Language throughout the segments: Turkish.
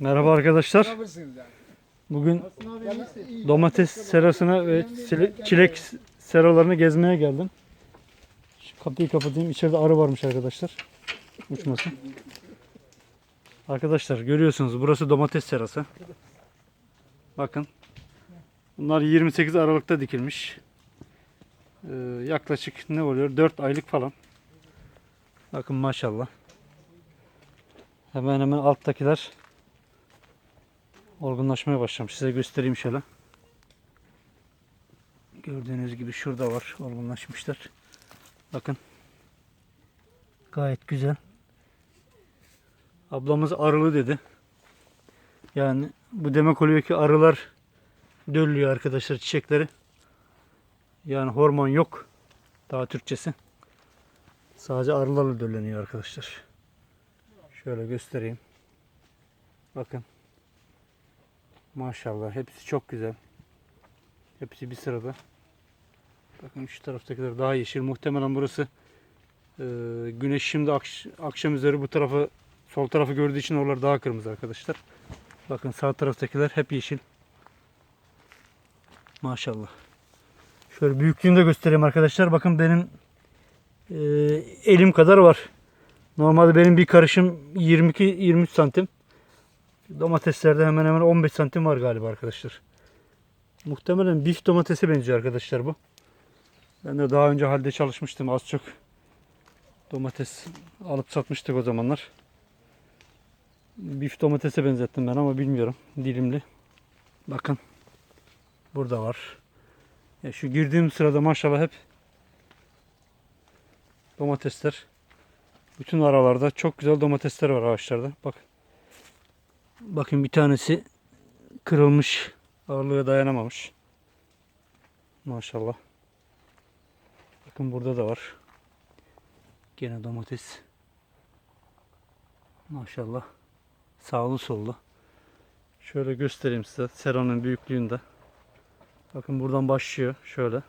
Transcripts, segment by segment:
Merhaba arkadaşlar. Bugün domates serasına ve çile- çilek seralarını gezmeye geldim. Şu kapıyı kapatayım. İçeride arı varmış arkadaşlar. Uçmasın. Arkadaşlar görüyorsunuz burası domates serası. Bakın. Bunlar 28 Aralık'ta dikilmiş. Ee, yaklaşık ne oluyor? 4 aylık falan. Bakın maşallah. Hemen hemen alttakiler olgunlaşmaya başlamış. Size göstereyim şöyle. Gördüğünüz gibi şurada var. Olgunlaşmışlar. Bakın. Gayet güzel. Ablamız arılı dedi. Yani bu demek oluyor ki arılar döllüyor arkadaşlar çiçekleri. Yani hormon yok. Daha Türkçesi. Sadece arılarla dölleniyor arkadaşlar. Şöyle göstereyim. Bakın. Maşallah hepsi çok güzel. Hepsi bir sırada. Bakın şu taraftakiler daha yeşil. Muhtemelen burası e, güneş şimdi akş- akşam üzeri bu tarafı sol tarafı gördüğü için oralar daha kırmızı arkadaşlar. Bakın sağ taraftakiler hep yeşil. Maşallah. Şöyle büyüklüğünü de göstereyim arkadaşlar. Bakın benim e, elim kadar var. Normalde benim bir karışım 22-23 santim. Domateslerde hemen hemen 15 santim var galiba arkadaşlar. Muhtemelen bif domatese benziyor arkadaşlar bu. Ben de daha önce halde çalışmıştım az çok. Domates alıp satmıştık o zamanlar. Bif domatese benzettim ben ama bilmiyorum. Dilimli. Bakın. Burada var. Ya şu girdiğim sırada maşallah hep domatesler. Bütün aralarda çok güzel domatesler var ağaçlarda. Bak. Bakın bir tanesi kırılmış. Ağırlığa dayanamamış. Maşallah. Bakın burada da var. Gene domates. Maşallah. Sağlı sollu. Şöyle göstereyim size seranın büyüklüğünde. Bakın buradan başlıyor şöyle.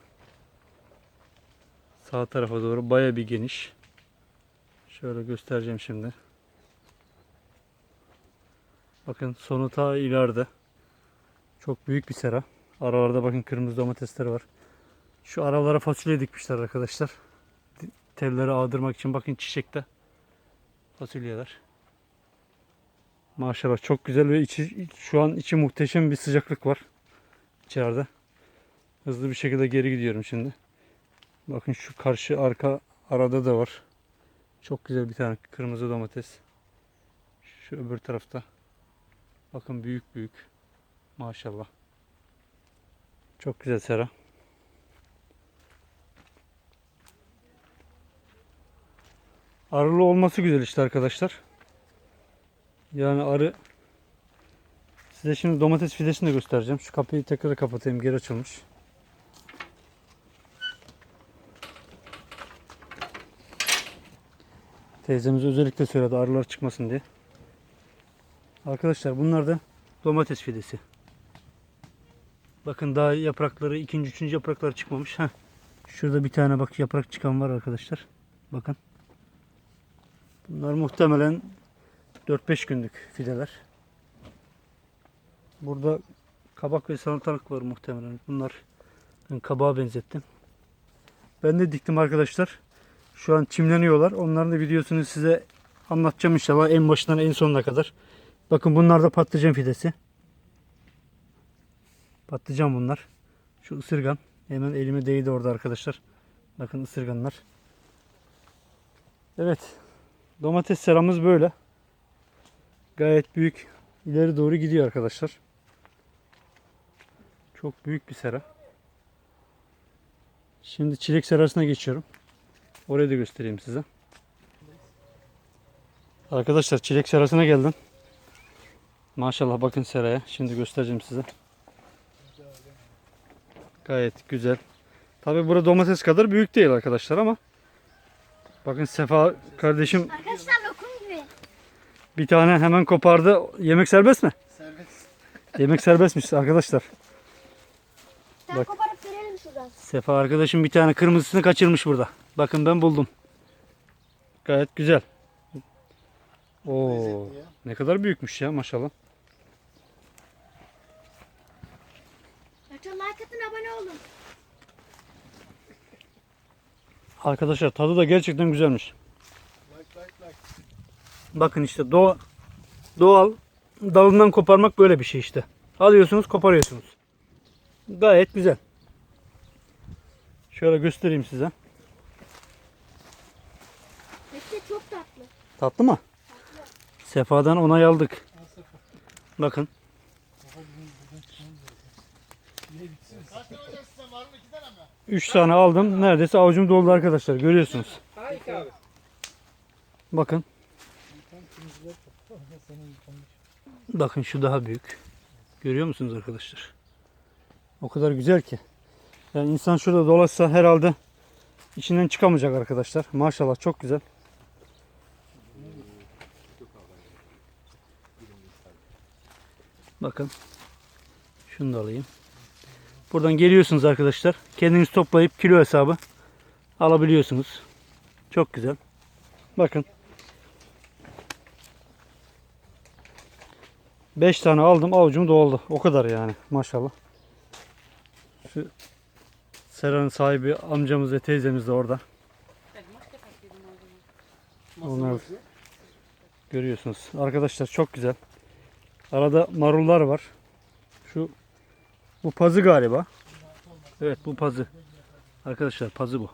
Sağ tarafa doğru baya bir geniş. Şöyle göstereceğim şimdi. Bakın sonu ta ileride. Çok büyük bir sera. Aralarda bakın kırmızı domatesler var. Şu aralara fasulye dikmişler arkadaşlar. Telleri ağdırmak için bakın çiçekte. Fasulyeler. Maşallah çok güzel ve içi, şu an içi muhteşem bir sıcaklık var. içeride. Hızlı bir şekilde geri gidiyorum şimdi. Bakın şu karşı arka arada da var. Çok güzel bir tane kırmızı domates. Şu öbür tarafta. Bakın büyük büyük. Maşallah. Çok güzel sera. Arılı olması güzel işte arkadaşlar. Yani arı Size şimdi domates fidesini de göstereceğim. Şu kapıyı tekrar kapatayım. Geri açılmış. Teyzemiz özellikle söyledi arılar çıkmasın diye. Arkadaşlar bunlar da domates fidesi. Bakın daha yaprakları ikinci üçüncü yaprakları çıkmamış. Heh. Şurada bir tane bak yaprak çıkan var arkadaşlar. Bakın. Bunlar muhtemelen 4-5 günlük fideler. Burada kabak ve salatalık var muhtemelen. Bunlar ben kabağa benzettim. Ben de diktim arkadaşlar. Şu an çimleniyorlar. Onların da videosunu size anlatacağım inşallah en başından en sonuna kadar. Bakın bunlar da patlıcan fidesi. Patlıcan bunlar. Şu ısırgan. Hemen elime değdi orada arkadaşlar. Bakın ısırganlar. Evet. Domates seramız böyle. Gayet büyük. İleri doğru gidiyor arkadaşlar. Çok büyük bir sera. Şimdi çilek serasına geçiyorum. Orayı da göstereyim size. Arkadaşlar çilek serasına geldim. Maşallah bakın seraya. Şimdi göstereceğim size. Gayet güzel. Tabi burada domates kadar büyük değil arkadaşlar ama bakın Sefa kardeşim Arkadaşlar lokum gibi. bir tane hemen kopardı. Yemek serbest mi? serbest. Yemek serbestmiş arkadaşlar. Sen Bak. koparıp verelim şuradan. Sefa arkadaşım bir tane kırmızısını kaçırmış burada. Bakın ben buldum. Gayet güzel. Oo, Lezzetli ya. ne kadar büyükmüş ya maşallah. Lütfen like atın abone olun. Arkadaşlar tadı da gerçekten güzelmiş. Like, like, like. Bakın işte doğa, doğal dalından koparmak böyle bir şey işte. Alıyorsunuz koparıyorsunuz. Gayet güzel. Şöyle göstereyim size. Peki çok tatlı. Tatlı mı? Tatlı. Sefadan onay aldık. Bakın. Üç tane aldım. Neredeyse avucum doldu arkadaşlar. Görüyorsunuz. Bakın. Bakın şu daha büyük. Görüyor musunuz arkadaşlar? O kadar güzel ki. Yani insan şurada dolaşsa herhalde içinden çıkamayacak arkadaşlar. Maşallah çok güzel. Bakın. Şunu da alayım. Buradan geliyorsunuz arkadaşlar. Kendiniz toplayıp kilo hesabı alabiliyorsunuz. Çok güzel. Bakın. 5 tane aldım avucum doldu. O kadar yani maşallah. Şu Sera'nın sahibi amcamız ve teyzemiz de orada. Onlar görüyorsunuz. Arkadaşlar çok güzel. Arada marullar var. Şu bu pazı galiba. Evet bu pazı. Arkadaşlar pazı bu.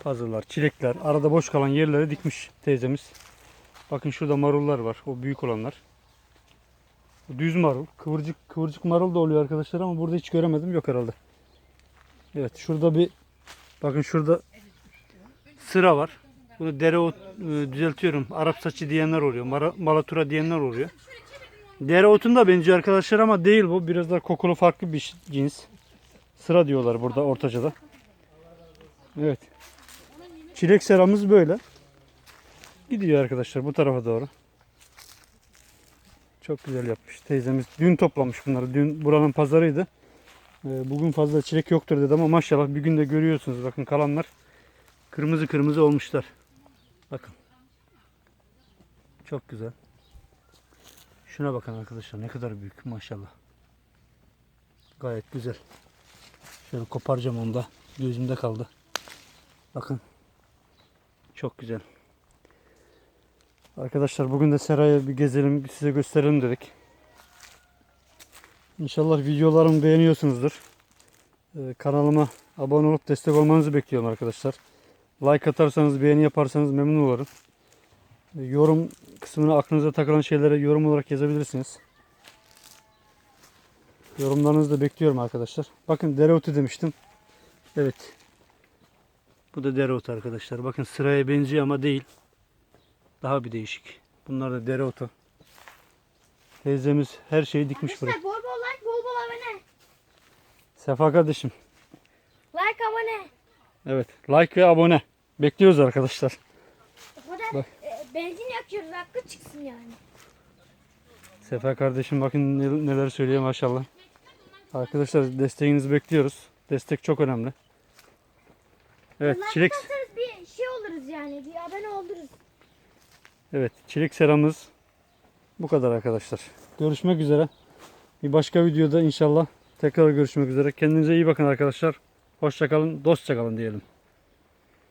Pazılar, çilekler, arada boş kalan yerlere dikmiş teyzemiz. Bakın şurada marullar var. O büyük olanlar. Düz marul. Kıvırcık kıvırcık marul da oluyor arkadaşlar ama burada hiç göremedim. Yok herhalde. Evet şurada bir bakın şurada sıra var. Bunu dereot e, düzeltiyorum. Arap saçı diyenler oluyor. Mara, malatura diyenler oluyor. Dereotun da benziyor arkadaşlar ama değil bu. Biraz daha kokulu farklı bir cins. Sıra diyorlar burada Ortaca'da. Evet. Çilek seramız böyle. Gidiyor arkadaşlar bu tarafa doğru. Çok güzel yapmış. Teyzemiz dün toplamış bunları. Dün buranın pazarıydı. Ee, Bugün fazla çilek yoktur dedi ama maşallah bir günde görüyorsunuz. Bakın kalanlar kırmızı kırmızı olmuşlar. Bakın. Çok güzel. Şuna bakın arkadaşlar ne kadar büyük maşallah. Gayet güzel. Şöyle koparacağım onu da. Gözümde kaldı. Bakın. Çok güzel. Arkadaşlar bugün de seraya bir gezelim, size gösterelim dedik. İnşallah videolarımı beğeniyorsunuzdur. Ee, kanalıma abone olup destek olmanızı bekliyorum arkadaşlar. Like atarsanız, beğeni yaparsanız memnun olurum. Yorum kısmına aklınıza takılan şeylere yorum olarak yazabilirsiniz. Yorumlarınızı da bekliyorum arkadaşlar. Bakın dereotu demiştim. Evet. Bu da dereotu arkadaşlar. Bakın sıraya benziyor ama değil. Daha bir değişik. Bunlar da dereotu. Teyzemiz her şeyi dikmiş buraya. Arkadaşlar bol bol like bol bol abone. Sefa kardeşim. Like abone. Evet. Like ve abone. Bekliyoruz arkadaşlar. O kadar Bak. e, benzin yakıyoruz hakkı çıksın yani. Sefa kardeşim bakın nel- neler söylüyor maşallah. Arkadaşlar desteğinizi bekliyoruz. Destek çok önemli. Evet like çilek bir şey oluruz yani bir abone oluruz. evet çilek seramız bu kadar arkadaşlar. Görüşmek üzere. Bir başka videoda inşallah tekrar görüşmek üzere. Kendinize iyi bakın arkadaşlar. Hoşça kalın, dostça kalın diyelim.